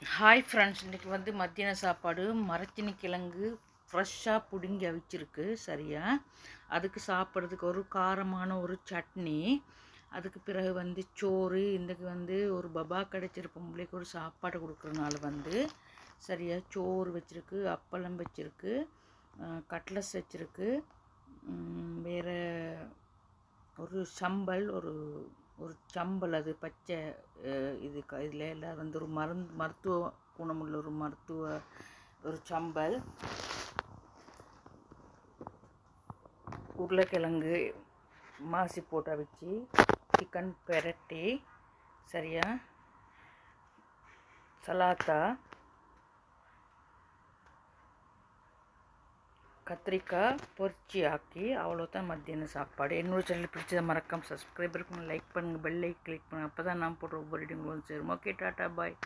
Hi friends இன்றைக்கி வந்து மத்தியான சாப்பாடு மரச்சினி கிழங்கு ஃப்ரெஷ்ஷாக பிடுங்கி அவிச்சிருக்கு சரியா? அதுக்கு சாப்பிட்றதுக்கு ஒரு காரமான ஒரு சட்னி அதுக்கு பிறகு வந்து சோறு இன்றைக்கு வந்து ஒரு பபா கிடைச்சிரு பொம்பளைக்கு ஒரு சாப்பாடு கொடுக்குறனால வந்து சரியா சோறு வச்சுருக்கு அப்பளம் வச்சுருக்கு கட்லஸ் வச்சுருக்கு வேறு ஒரு சம்பல் ஒரு சம்பல் அது பச்சை இது க- இதில் எல்லாம் வந்து ஒரு மருந்து மருத்துவ குணமுள்ள ஒரு மருத்துவ ஒரு சம்பல். உருளைக்கிழங்கு மாசி போட்டு வச்சு சிக்கன் பெரட்டி சரியா? சலாத்தா. கத்திரிக்காய் பொரிச்சி ஆக்கி அவ்வளோ தான் மத்தியான சாப்பாடு. என்னோட சேனல் பிடிச்சதை மறக்காமல் சப்ஸ்கிரைபர் பண்ணுங்கள் லைக் பண்ணுங்கள் பெல்லை கிளிக் பண்ணுங்கள் அப்போ தான் நான் போடுற ஒவ்வொரு வீடியோ உங்களுக்கு சேரும். ஓகே டாட்டா பாய்